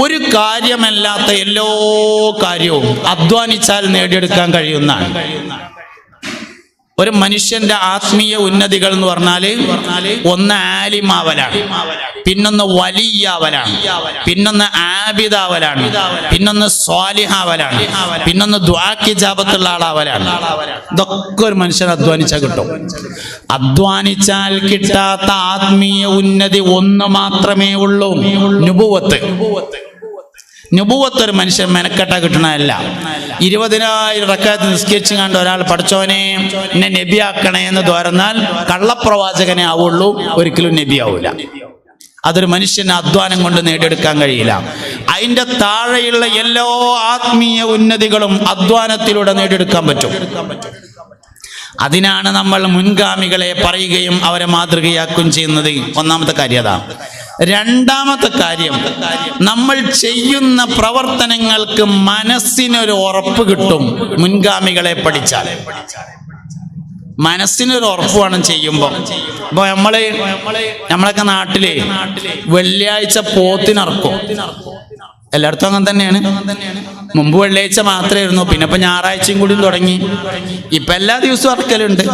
ഒരു കാര്യമല്ലാത്ത എല്ലോ കാര്യവും അധ്വാനിച്ചാൽ നേടിയെടുക്കാൻ കഴിയുന്നതാണ്. ഒരു മനുഷ്യന്റെ ആത്മീയ ഉന്നതികൾ എന്ന് പറഞ്ഞാൽ ഒന്ന് ആലിമാവലാണ്. പിന്നൊന്ന് വലിയാവലാണ്. പിന്നൊന്ന് ആബിദാവലാണ്. പിന്നൊന്ന് സ്വാലിഹാവലാണ്. പിന്നൊന്ന് ദ്വാക്കി ജാപത്തുള്ള ആളാവലാണ്. ഇതൊക്കെ ഒരു മനുഷ്യൻ അധ്വാനിച്ചാൽ കിട്ടും. അധ്വാനിച്ചാൽ കിട്ടാത്ത ആത്മീയ ഉന്നതി ഒന്ന് മാത്രമേ ഉള്ളൂ. നുപുവത്ത്. നുപുവത്ത് ഒരു മനുഷ്യൻ മെനക്കെട്ട കിട്ടണമല്ല ഇരുപതിനായിരം റക്കാത്ത് നിസ്കരിച്ചു കണ്ട് ഒരാൾ പഠിച്ചോനെ എന്നെ നബിയാക്കണേ എന്ന് തോരന്നാൽ കള്ളപ്രവാചകനെ ആവുള്ളൂ ഒരിക്കലും നബിയാവൂല. അതൊരു മനുഷ്യന് അധ്വാനം കൊണ്ട് നേടിയെടുക്കാൻ കഴിയില്ല. അതിന്റെ താഴെയുള്ള എല്ലാ ആത്മീയ ഉന്നതികളും അധ്വാനത്തിലൂടെ നേടിയെടുക്കാൻ പറ്റും. അതിനാണ് നമ്മൾ മുൻഗാമികളെ പറയുകയും അവരെ മാതൃകയാക്കുകയും ചെയ്യുന്നത്. ഒന്നാമത്തെ കാര്യം രണ്ടാമത്തെ കാര്യം നമ്മൾ ചെയ്യുന്ന പ്രവർത്തനങ്ങൾക്ക് മനസ്സിനൊരു ഉറപ്പ് കിട്ടും മുൻഗാമികളെ പഠിച്ചാൽ. മനസ്സിനൊരു ഉറപ്പ് വേണം ചെയ്യുമ്പോൾ ഇപ്പൊ നമ്മളെ നമ്മളൊക്കെ നാട്ടിലെ വെള്ളിയാഴ്ച പോത്തിനറക്കും. എല്ലായിടത്തും അങ്ങനെ തന്നെയാണ്. മുമ്പ് വെള്ളിയാഴ്ച മാത്രമായിരുന്നു പിന്നെ ഇപ്പൊ ഞായറാഴ്ചയും കൂടി തുടങ്ങി. ഇപ്പൊ എല്ലാ ദിവസവും അറക്കലുണ്ട്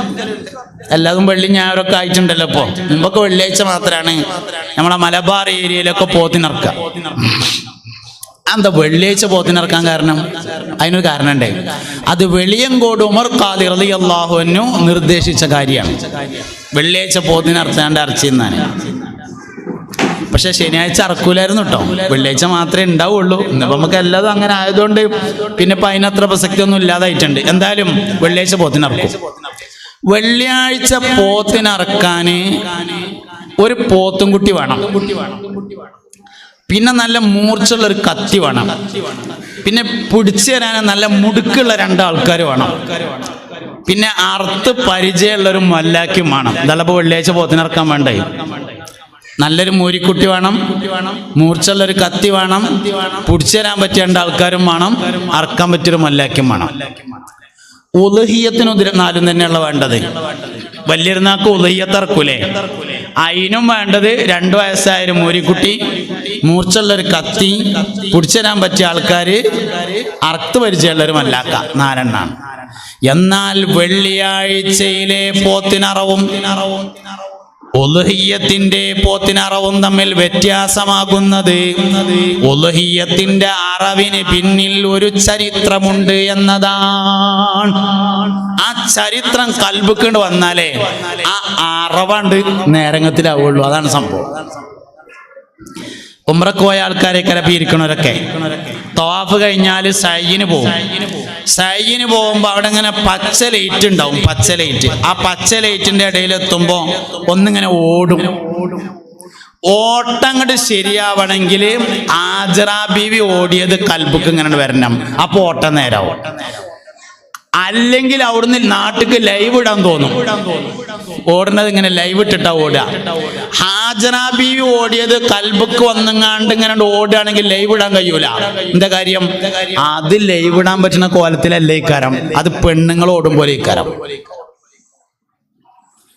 എല്ലാതും വെള്ളി ഞായറൊക്കെ ആയിട്ടുണ്ടല്ലോ ഇപ്പൊ. മുമ്പൊക്കെ വെള്ളിയാഴ്ച മാത്രമാണ് നമ്മളെ മലബാർ ഏരിയയിലൊക്കെ പോത്തിനിറക്കുക എന്താ വെള്ളിയാഴ്ച പോത്തിനിറക്കാൻ കാരണം? അതിനൊരു കാരണം ഉണ്ടേ അത് വെളിയങ്കോട് ഉമർ കാതി അള്ളാഹുവിനു നിർദ്ദേശിച്ച കാര്യമാണ്. വെള്ളിയാഴ്ച പോത്തിനിറച്ചാണ്ട് ഇറച്ചിന്നാണ് പക്ഷെ ശനിയാഴ്ച അറക്കൂലായിരുന്നു കേട്ടോ വെള്ളിയാഴ്ച മാത്രമേ ഉണ്ടാവുള്ളൂ. ഇന്നിപ്പോ നമുക്ക് എല്ലാതും അങ്ങനെ ആയതുകൊണ്ട് പിന്നെ ഇപ്പൊ അതിനത്ര പ്രസക്തി ഒന്നും ഇല്ലാതായിട്ടുണ്ട്. എന്തായാലും വെള്ളിയാഴ്ച പോത്തിനിറക്കും വെള്ളിയാഴ്ച പോത്തിനിറക്കാന് ഒരു പോത്തും കുട്ടി വേണം. പിന്നെ നല്ല മൂർച്ചുള്ള ഒരു കത്തി വേണം. പിന്നെ പിടിച്ചു തരാൻ നല്ല മുടുക്കുള്ള രണ്ടാൾക്കാർ വേണം. പിന്നെ അറുത്ത് പരിചയമുള്ള ഒരു മല്ലാക്കും വേണം. ഇതല്ലപ്പോ വെള്ളിയാഴ്ച പോത്തിനിറക്കാൻ വേണ്ടേ? നല്ലൊരു മൂരിക്കുട്ടി വേണം. മൂർച്ചുള്ള ഒരു കത്തി വേണം. പിടിച്ചു തരാൻ ആൾക്കാരും വേണം. അറക്കാൻ പറ്റിയൊരു മല്ലാക്കും വേണം. ഉലഹിയത്തിന് ഉതിര നാലും തന്നെയുള്ള വേണ്ടത്. വലിയൊരുന്നാക്ക് ഉലഹിയത്ത് ഇറക്കൂലേ അതിനും വേണ്ടത് രണ്ടു വയസ്സായ ഒരു മൂരിക്കുട്ടി മൂർച്ചുള്ള ഒരു കത്തി പിടിച്ചു തരാൻ പറ്റിയ ആൾക്കാര് അറുത്ത് പരിചയമുള്ള ഒരു മല്ലാക്ക നാലെണ്ണാണ്. എന്നാൽ വെള്ളിയാഴ്ചയിലെ പോത്തിനറവും ഒലുഹിയത്തിന്റെ പോത്തിനറവും തമ്മിൽ വ്യത്യാസമാകുന്നത്. ഒലുഹിയത്തിന്റെ അറവിന് പിന്നിൽ ഒരു ചരിത്രമുണ്ട് എന്നതാണ്. ആ ചരിത്രം കൽബുക്കൊണ്ട് വന്നാലേ ആ അറവണ്ട് നേരങ്ങത്തിലാവുള്ളൂ. അതാണ് സംഭവം. ഉമ്രക്കോയ ആൾക്കാരെ കരപ്പി ഇരിക്കണവരൊക്കെ തവാഫ് കഴിഞ്ഞാൽ സൈന് പോകും. സൈന് പോകുമ്പോൾ അവിടെ ഇങ്ങനെ പച്ച ലൈറ്റ് ഉണ്ടാവും പച്ച ലൈറ്റ് ആ പച്ച ലൈറ്റിന്റെ ഇടയിൽ എത്തുമ്പോൾ ഒന്നിങ്ങനെ ഓടും. ഓട്ടങ്ങട് ശരിയാവണമെങ്കിൽ ആജറാ ബീവി ഓടിയത് കൽബുക്ക് ഇങ്ങനെ വരണം. അപ്പൊ ഓട്ടം നേരാവും. അല്ലെങ്കിൽ അവിടുന്ന് നാട്ടിക്ക് ലൈവ് ഇടാൻ തോന്നും. ഓടുന്നത് ഇങ്ങനെ ലൈവ് ഇട്ടിട്ടാ ഓടുക. ഹാജന ബീവി ഓടിയത് കൽബുക്ക് വന്നങ്ങാണ്ട് ഇങ്ങനെ ഓടുകയാണെങ്കിൽ ലൈവ് ഇടാൻ കഴിയൂല. എന്താ കാര്യം? അത് ലൈവ് ഇടാൻ പറ്റുന്ന കോലത്തിലല്ല ഇക്കാരം അത് പെണ്ണുങ്ങൾ ഓടും പോലെ ഇക്കാരം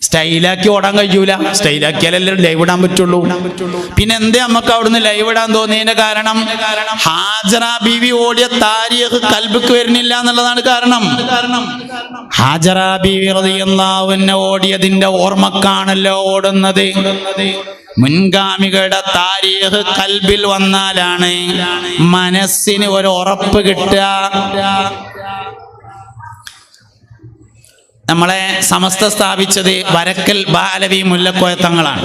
സ്റ്റൈലാക്കി ഓടാൻ കഴിയൂല. സ്റ്റൈലാക്കിയാലല്ലേ ലൈവ് ഇടാൻ പറ്റുള്ളൂ. പിന്നെ എന്തേ നമുക്ക് അവിടുന്ന് ലൈവ് ഇടാൻ തോന്നിയതിന്റെ കാരണം? ഹാജറ ബീവി ഓടിയ താരിഖ് കൽബിക്ക് വരുന്നില്ല എന്നുള്ളതാണ് കാരണം. ഹാജറ ബീവി റളിയല്ലാഹുവിനെ ഓടിയതിന്റെ ഓർമ്മക്കാണല്ലോ ഓടുന്നത്. മുൻഗാമികളുടെ താരീഖ് കൽബിൽ വന്നാലാണ് മനസ്സിന് ഒരു ഉറപ്പ് കിട്ടുക. നമ്മളെ സമസ്ത സ്ഥാപിച്ചത് വരക്കൽ ബാലവി മുല്ലക്കോയ തങ്ങളാണ്.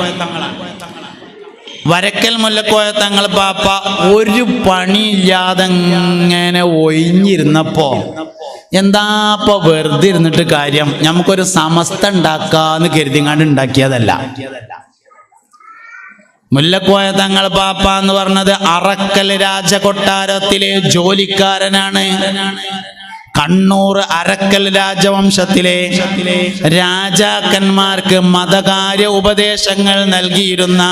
വരക്കൽ മുല്ലക്കോയ തങ്ങൾ പാപ്പ ഒരു പണിയില്ലാതെ ഇങ്ങനെ ഒഴിഞ്ഞിരുന്നപ്പോ എന്താപ്പ വെറുതെ ഇരുന്നിട്ട് കാര്യം? നമുക്കൊരു സമസ്ത ഉണ്ടാക്കാന്ന് കരുതിങ്ങാണ്ട് ഉണ്ടാക്കിയതല്ല. മുല്ലക്കോയ തങ്ങൾ പാപ്പ എന്ന് പറഞ്ഞത് അറക്കൽ രാജകൊട്ടാരത്തിലെ ജോലിക്കാരനാണ്. കണ്ണൂർ അരക്കൽ രാജവംശത്തിലെ രാജാക്കന്മാർക്ക് മതകാര്യ ഉപദേശങ്ങൾ നൽകിയിരുന്ന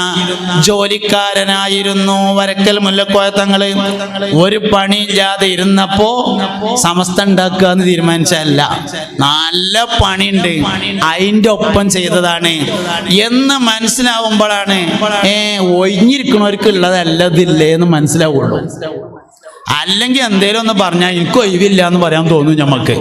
ജോലിക്കാരനായിരുന്നു വരക്കൽ മുല്ലക്കോയ തങ്ങൾ. ഒരു പണിയില്ലാതെ ഇരുന്നപ്പോ സമസ്ത ഉണ്ടാക്കുക എന്ന് തീരുമാനിച്ചല്ല നല്ല പണിയുണ്ട്. അതിന്റെ ഒപ്പം ചെയ്തതാണ്. എന്ന് മനസ്സിലാവുമ്പോഴാണ് ഏ ഒഴിഞ്ഞിരിക്കണവർക്ക് ഉള്ളതല്ല ഇതില്ലേ എന്ന് മനസ്സിലാവുള്ളൂ. അല്ലെങ്കിൽ എന്തേലും ഒന്ന് പറഞ്ഞാൽ എനിക്ക് ഒഴിവില്ല എന്ന് പറയാൻ തോന്നും ഞമ്മക്ക്.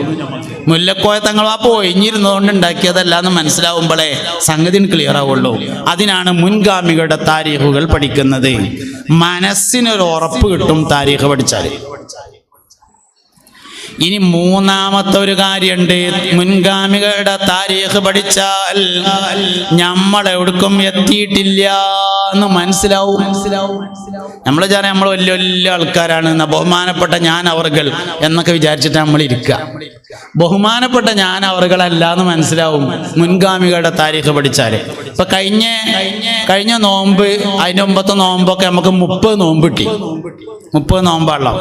മുല്ലക്കോയ തങ്ങൾ ആ പൊഴിഞ്ഞിരുന്നതുകൊണ്ട് ഉണ്ടാക്കിയതല്ല എന്ന് മനസ്സിലാവുമ്പോഴേ സംഗതി ക്ലിയർ ആവുള്ളൂ. അതിനാണ് മുൻഗാമികളുടെ താരീഖുകൾ പഠിക്കുന്നത്. മനസ്സിനൊരു ഉറപ്പ് കിട്ടും താരീഖ് പഠിച്ചാൽ ഇനി മൂന്നാമത്തെ ഒരു കാര്യമുണ്ട് മുൻഗാമികളുടെ താരീഖ് പഠിച്ചാൽ നമ്മൾ എവിടേക്കും എത്തിയിട്ടില്ല എന്ന് മനസ്സിലാവും. മനസ്സിലാവും നമ്മൾ വിചാരം നമ്മൾ വലിയ വലിയ ആൾക്കാരാണ്. എന്നാ ബഹുമാനപ്പെട്ട ഞാൻ അവർകൾ എന്നൊക്കെ വിചാരിച്ചിട്ട് നമ്മൾ ഇരിക്കുക ബഹുമാനപ്പെട്ട ഞാൻ അവർകളല്ല എന്ന് മനസ്സിലാവും മുൻഗാമികളുടെ താരീഖ് പഠിച്ചാൽ ഇപ്പൊ കഴിഞ്ഞ കഴിഞ്ഞ നോമ്പ് അതിന്റെ മുമ്പത്തെ നോമ്പൊക്കെ നമുക്ക് മുപ്പത് നോമ്പ് കിട്ടി. മുപ്പത് നോമ്പാണല്ലോ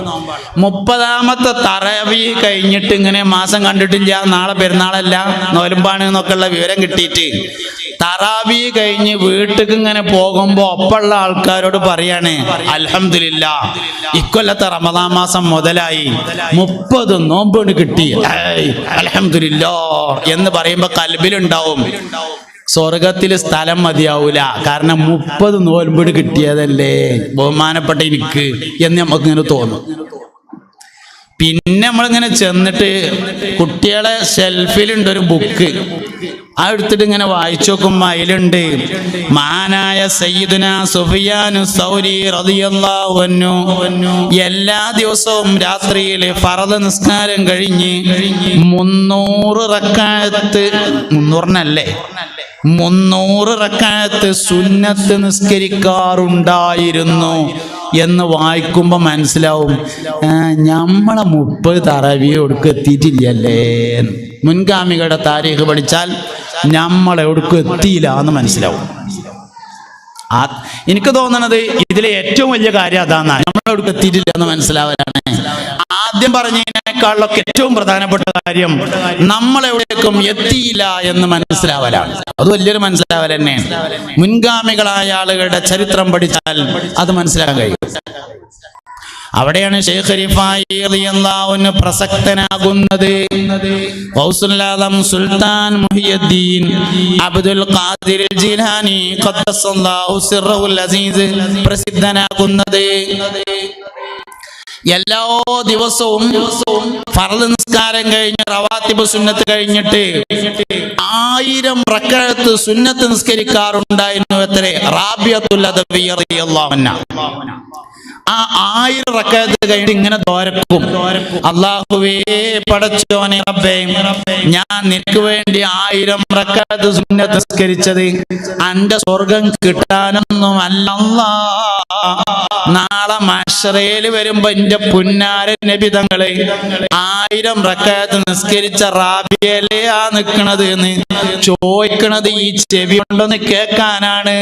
മുപ്പതാമത്തെ തറവി കഴിഞ്ഞിട്ട് ഇങ്ങനെ മാസം കണ്ടിട്ടില്ല നാളെ പെരുന്നാളല്ല നോലുമ്പാണ് എന്നൊക്കെയുള്ള വിവരം കിട്ടിയിട്ട്. തറാവി കഴിഞ്ഞ് വീട്ടിക്ക് ഇങ്ങനെ പോകുമ്പോ ഒപ്പമുള്ള ആൾക്കാരോട് പറയാണ് അലഹമില്ല ഇക്കൊല്ലത്തെ റമദാ മാസം മുതലായി മുപ്പത് നോമ്പ് കിട്ടി. അലഹമില്ല എന്ന് പറയുമ്പോ കൽബിലുണ്ടാവും. സ്വർഗത്തിൽ സ്ഥലം മതിയാവൂല. കാരണം മുപ്പത് നോൽമ്പീട് കിട്ടിയതല്ലേ? ബഹുമാനപ്പെട്ട എനിക്ക് എന്ന് നമുക്ക് ഇങ്ങനെ തോന്നും. പിന്നെ നമ്മളിങ്ങനെ ചെന്നിട്ട് കുട്ടികളെ ഷെൽഫിലുണ്ട് ഒരു ബുക്ക്. ആ എടുത്തിട്ട് ഇങ്ങനെ വായിച്ചു നോക്കുമ്പോ അതിലുണ്ട് മാനായ സയ്യിദുന സുഫിയാനു സൗരി അൻഹു. എല്ലാ ദിവസവും രാത്രിയിൽ ഫറദ് നിസ്കാരം കഴിഞ്ഞ് മുന്നൂറ് റക്കാലത്ത് മുന്നൂറിനല്ലേ? മുന്നൂറ് റക്കായത്ത് സുന്നത്ത് നിസ്കരിക്കാറുണ്ടായിരുന്നു എന്ന് വായിക്കുമ്പോൾ മനസ്സിലാവും. നമ്മളെ മുപ്പത് തറവിയോടുക്ക് എത്തിയിട്ടില്ലല്ലേ മുൻഗാമികളുടെ താരീഖ് പഠിച്ചാൽ നമ്മളെ ഒടുക്ക് എത്തിയില്ല എന്ന് മനസ്സിലാവും എനിക്ക് തോന്നണത് ഇതിലെ ഏറ്റവും വലിയ കാര്യം അതാണ് ഒടുക്ക് എത്തിയിട്ടില്ല എന്ന് മനസ്സിലാവലാണ്. ആദ്യം പറഞ്ഞതിനേക്കാളൊക്കെ ഏറ്റവും പ്രധാനപ്പെട്ട കാര്യം നമ്മളെവിടേക്കും എത്തിയില്ല എന്ന് മനസ്സിലാവലാണ്. അത് വലിയൊരു മനസ്സിലാവൽ തന്നെയാണ് മുൻഗാമികളായ ആളുകളുടെ ചരിത്രം പഠിച്ചാൽ അത് മനസ്സിലാക്കാൻ കഴിയും. അവിടെയാണ് Sheikh പ്രസക്തനാകുന്നത്. Sultan Muhiyuddin Abdul Qadir Jilani പ്രസിദ്ധനാകുന്നത്. എല്ലാ ദിവസവും ഫറദ് നിസ്കാരം കഴിഞ്ഞ് റവാത്തിബ് സുന്നത്ത് കഴിഞ്ഞിട്ട് ആയിരം റക്കഴത്ത് സുന്നത്ത് നിസ്കരിക്കാറുണ്ടായിരുന്നു എത്ര? റാബിയത്തുൽ ആ ആയിരം റക്കായത്ത് കഴിഞ്ഞിട്ട് ഇങ്ങനെ ദോരക്കും അള്ളാഹുവേ പടച്ചോനെ റബ്ബേ ഞാൻ നിനക്ക് വേണ്ടി ആയിരം റക്കായത്ത് സുന്നത്ത് നിസ്കരിച്ചത്. അന്റെ സ്വർഗം കിട്ടാനൊന്നും അല്ലല്ലാ നാളെ മാഷറയിൽ വരുമ്പോ എന്റെ പുന്നാര നബിതങ്ങളെ ആയിരം റക്കായത്ത് നിസ്കരിച്ച റാബിയല്ലേ ആ നിക്കണത് എന്ന് ചോദിക്കണത് ഈ ചെവി കൊണ്ടൊന്ന് കേൾക്കാനാണ്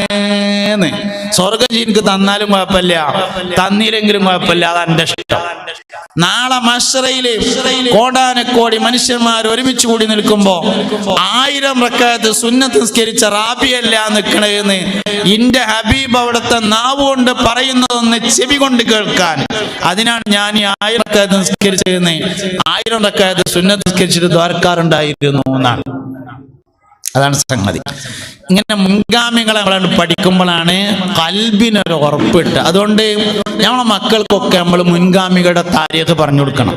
സ്വർഗം എനിക്ക് തന്നാലും കുഴപ്പമില്ല. തന്നില്ലെങ്കിലും കുഴപ്പമില്ല. അത് എന്റെ ഇഷ്ടം. നാളെ മഷറയിലെ കോടാനക്കോടി മനുഷ്യന്മാർ ഒരുമിച്ച് കൂടി നിൽക്കുമ്പോ ആയിരം റക്കായത്ത് സുന്നത്ത് നിസ്കരിച്ച റാബിയല്ല നിൽക്കണേന്ന് ഇന്റെ ഹബീബ് അവിടുത്തെ നാവ് കൊണ്ട് പറയുന്നതൊന്ന് ചെവി കൊണ്ട് കേൾക്കാൻ. അതിനാണ് ഞാൻ ഈ ആയിരം റക്കായത് നിസ്കരിച്ചിരുന്നേ. ആയിരം റക്കായത് സുന്നത്ത് നിസ്കരിച്ചിട്ട് ദ്വാരക്കാറുണ്ടായിരുന്നു എന്നാണ്. അതാണ് സംഗതി. ഇങ്ങനെ മുൻഗാമികളെ നമ്മൾ പഠിക്കുമ്പോഴാണ് കൽബിനൊരു ഉറപ്പിട്ട് അതുകൊണ്ട് നമ്മളെ മക്കൾക്കൊക്കെ നമ്മൾ മുൻഗാമികളുടെ താരിയൊക്കെ പറഞ്ഞു കൊടുക്കണം.